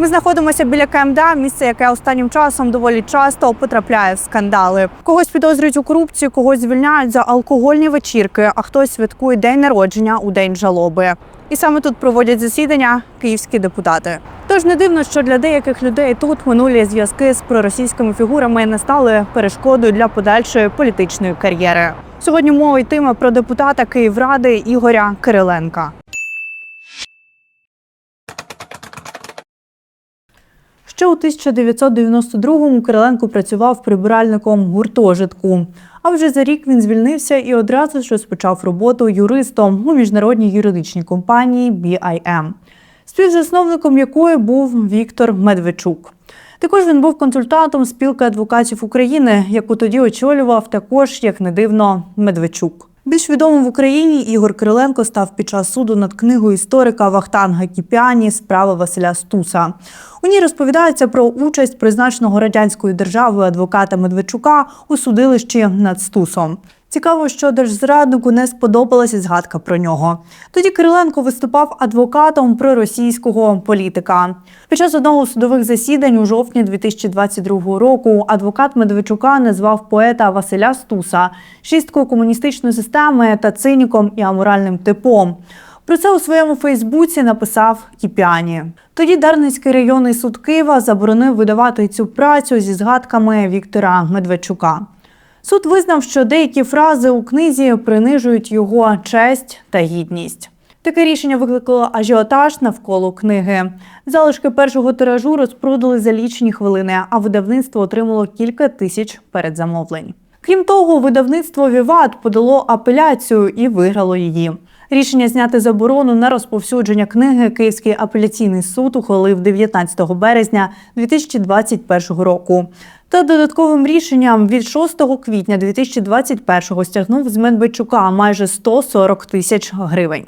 Ми знаходимося біля КМДА, місце, яке останнім часом доволі часто потрапляє в скандали. Когось підозрюють у корупції, когось звільняють за алкогольні вечірки, а хтось святкує день народження у день жалоби. І саме тут проводять засідання київські депутати. Тож не дивно, що для деяких людей тут минулі зв'язки з проросійськими фігурами не стали перешкодою для подальшої політичної кар'єри. Сьогодні мова йтиме про депутата Київради Ігоря Кириленка. Ще у 1992-му Кириленко працював прибиральником гуртожитку. А вже за рік він звільнився і одразу ж розпочав роботу юристом у міжнародній юридичній компанії BIM, співзасновником якої був Віктор Медведчук. Також він був консультантом спілки адвокатів України, яку тоді очолював також, як не дивно, Медведчук. Більш відомим в Україні Ігор Кириленко став під час суду над книгою історика Вахтанга Кіпіані Справа Василя Стуса. У ній розповідається про участь призначеного радянською державою адвоката Медведчука у судилищі над Стусом. Цікаво, що держзраднику не сподобалася згадка про нього. Тоді Кириленко виступав адвокатом проросійського політика. Під час одного з судових засідань у жовтні 2022 року адвокат Медведчука назвав поета Василя Стуса шісткою комуністичної системи та циніком і аморальним типом. Про це у своєму Фейсбуці написав Кіпіані. Тоді Дарницький районний суд Києва заборонив видавати цю працю зі згадками Віктора Медведчука. Суд визнав, що деякі фрази у книзі принижують його честь та гідність. Таке рішення викликало ажіотаж навколо книги. Залишки першого тиражу розпродали за лічені хвилини, а видавництво отримало кілька тисяч передзамовлень. Крім того, видавництво Віват подало апеляцію і виграло її. Рішення зняти заборону на розповсюдження книги Київський апеляційний суд ухвалив 19 березня 2021 року. Та додатковим рішенням від 6 квітня 2021 стягнув з Медведчука майже 140 тисяч гривень.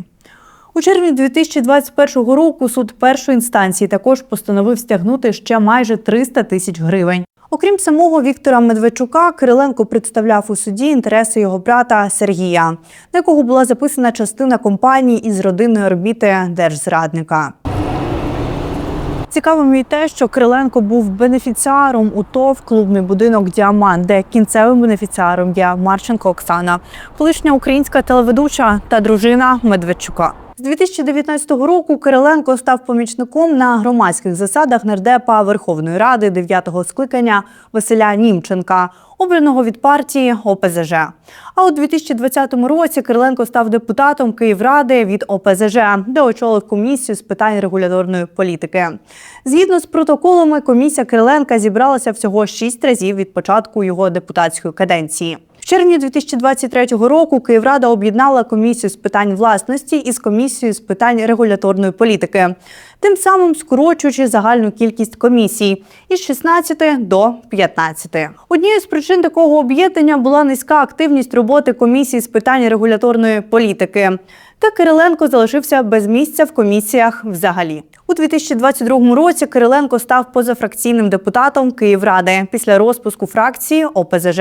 У червні 2021 року суд першої інстанції також постановив стягнути ще майже 300 тисяч гривень. Окрім самого Віктора Медведчука, Кириленко представляв у суді інтереси його брата Сергія, на якого була записана частина компанії із родинної орбіти держзрадника. Цікавим і те, що Кириленко був бенефіціаром у ТОВ клубний будинок Діамант, де кінцевим бенефіціаром є Марченко Оксана, колишня українська телеведуча та дружина Медведчука. З 2019 року Кириленко став помічником на громадських засадах нардепа Верховної Ради 9-го скликання Василя Німченка, обраного від партії ОПЗЖ. А у 2020 році Кириленко став депутатом Київради від ОПЗЖ, де очолив комісію з питань регуляторної політики. Згідно з протоколами, комісія Кириленка зібралася всього шість разів від початку його депутатської каденції. В червні 2023 року Київрада об'єднала комісію з питань власності із комісією з питань регуляторної політики, тим самим скорочуючи загальну кількість комісій із 16 до 15. Однією з причин такого об'єднання була низька активність роботи комісії з питань регуляторної політики. Та Кириленко залишився без місця в комісіях взагалі. У 2022 році Кириленко став позафракційним депутатом Київради після розпуску фракції ОПЗЖ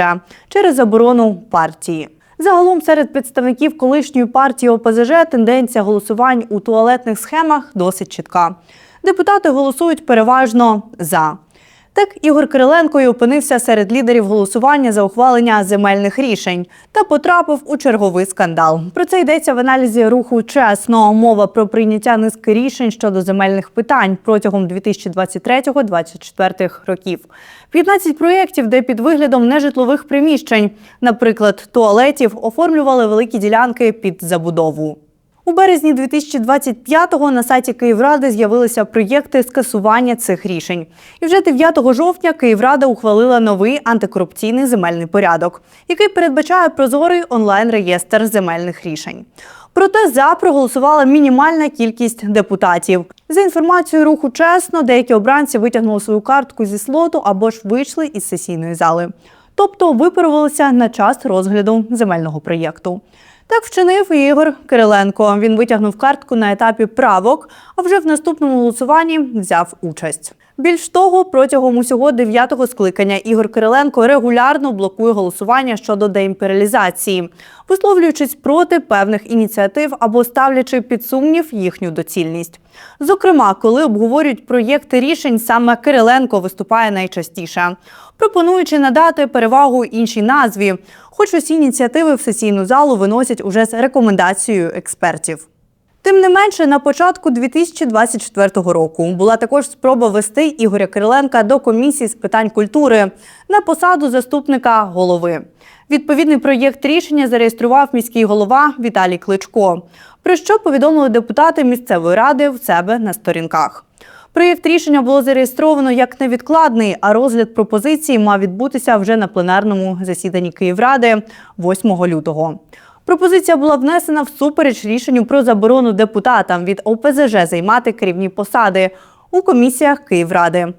через заборону партії. Загалом серед представників колишньої партії ОПЗЖ тенденція голосувань у туалетних схемах досить чітка. Депутати голосують переважно за. Так, Ігор Кириленко й опинився серед лідерів голосування за ухвалення земельних рішень та потрапив у черговий скандал. Про це йдеться в аналізі руху чесно. Мова про прийняття низки рішень щодо земельних питань протягом 2023-2024 років. 15 проєктів, де під виглядом нежитлових приміщень, наприклад, туалетів, оформлювали великі ділянки під забудову. У березні 2025-го на сайті Київради з'явилися проєкти скасування цих рішень. І вже 9 жовтня Київрада ухвалила новий антикорупційний земельний порядок, який передбачає прозорий онлайн-реєстр земельних рішень. Проте за проголосувала мінімальна кількість депутатів. За інформацією руху чесно, деякі обранці витягнули свою картку зі слоту або ж вийшли із сесійної зали. Тобто виправилися на час розгляду земельного проєкту. Так вчинив і Ігор Кириленко. Він витягнув картку на етапі правок, а вже в наступному голосуванні взяв участь. Більш того, протягом усього дев'ятого скликання Ігор Кириленко регулярно блокує голосування щодо деімперіалізації, висловлюючись проти певних ініціатив або ставлячи під сумнів їхню доцільність. Зокрема, коли обговорюють проєкти рішень, саме Кириленко виступає найчастіше, пропонуючи надати перевагу іншій назві, хоч усі ініціативи в сесійну залу виносять уже з рекомендацією експертів. Тим не менше, на початку 2024 року була також спроба вести Ігоря Кириленка до комісії з питань культури на посаду заступника голови. Відповідний проєкт рішення зареєстрував міський голова Віталій Кличко, про що повідомили депутати місцевої ради в себе на сторінках. Проєкт рішення було зареєстровано як невідкладний, а розгляд пропозиції мав відбутися вже на пленарному засіданні Київради 8 лютого. Пропозиція була внесена всупереч рішенню про заборону депутатам від ОПЗЖ займати керівні посади у комісіях Київради.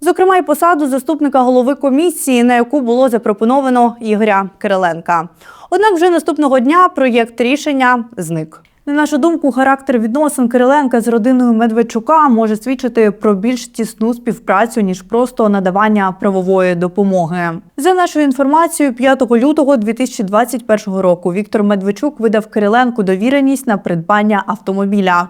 Зокрема, й посаду заступника голови комісії, на яку було запропоновано Ігоря Кириленка. Однак вже наступного дня проєкт рішення зник. На нашу думку, характер відносин Кириленка з родиною Медведчука може свідчити про більш тісну співпрацю ніж просто надавання правової допомоги. За нашою інформацією, 5 лютого 2021 року Віктор Медведчук видав Кириленку довіреність на придбання автомобіля.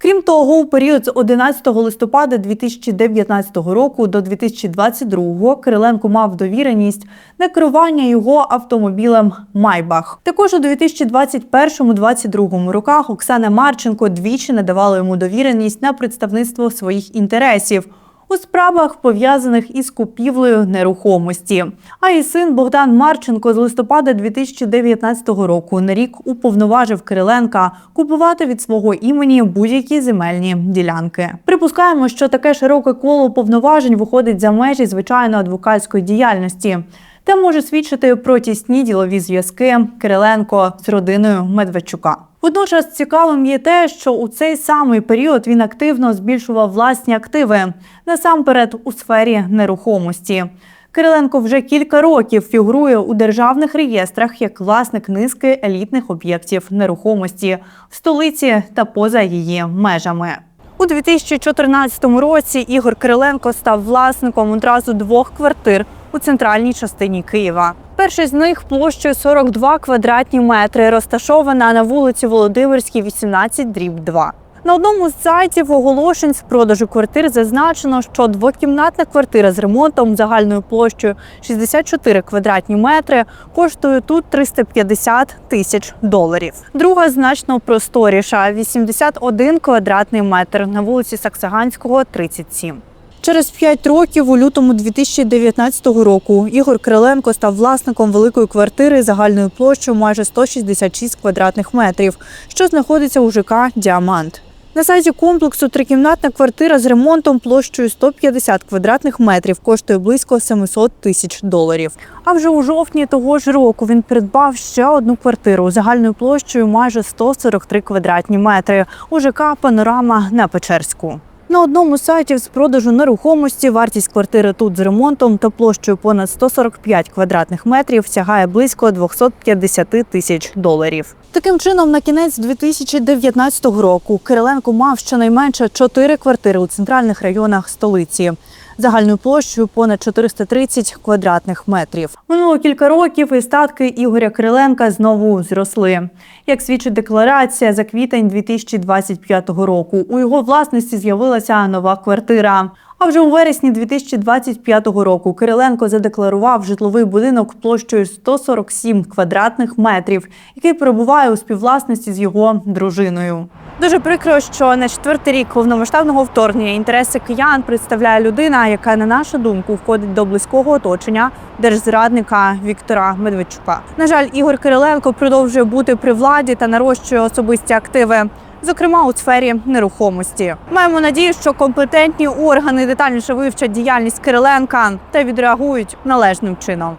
Крім того, у період з 11 листопада 2019 року до 2022 Кириленко мав довіреність на керування його автомобілем Майбах. Також у 2021-2022 роках Оксана Марченко двічі надавала йому довіреність на представництво своїх інтересів. У справах пов'язаних із купівлею нерухомості. А її син Богдан Марченко з листопада 2019 року на рік уповноважив Кириленка купувати від свого імені будь-які земельні ділянки. Припускаємо, що таке широке коло повноважень виходить за межі звичайної адвокатської діяльності. Та може свідчити про тісні ділові зв'язки Кириленко з родиною Медведчука. Водночас цікавим є те, що у цей самий період він активно збільшував власні активи насамперед у сфері нерухомості. Кириленко вже кілька років фігурує у державних реєстрах як власник низки елітних об'єктів нерухомості в столиці та поза її межами. У 2014 році Ігор Кириленко став власником одразу двох квартир у центральній частині Києва. Перша з них площею 42 квадратні метри, розташована на вулиці Володимирській, 18, дріб 2. На одному з сайтів оголошень з продажу квартир зазначено, що двокімнатна квартира з ремонтом загальною площею 64 квадратні метри коштує тут 350 тисяч доларів. Друга значно просторіша 81 квадратний метр на вулиці Саксаганського, 37. Через 5 років, у лютому 2019 року, Ігор Криленко став власником великої квартири загальною площею майже 166 квадратних метрів, що знаходиться у ЖК Діамант. На сайті комплексу трикімнатна квартира з ремонтом площею 150 квадратних метрів коштує близько 700 тисяч доларів. А вже у жовтні того ж року він придбав ще одну квартиру загальною площею майже 143 квадратні метри у ЖК Панорама на Печерську. На одному з сайтів з продажу нерухомості вартість квартири тут з ремонтом та площею понад 145 квадратних метрів сягає близько 250 тисяч доларів. Таким чином, на кінець 2019 року Кириленко мав щонайменше 4 квартири у центральних районах столиці. Загальною площею понад 430 квадратних метрів. Минуло кілька років і статки Ігоря Кириленка знову зросли. Як свідчить декларація за квітень 2025 року, у його власності з'явилася нова квартира. А вже у вересні 2025 року Кириленко задекларував житловий будинок площею 147 квадратних метрів, який перебуває у співвласності з його дружиною. Дуже прикро, що на четвертий рік повномасштабного вторгнення інтереси киян представляє людина, яка, на нашу думку, входить до близького оточення держзрадника Віктора Медведчука. На жаль, Ігор Кириленко продовжує бути при владі та нарощує особисті активи. Зокрема, у сфері нерухомості маємо надію, що компетентні органи детальніше вивчать діяльність Кириленка та відреагують належним чином.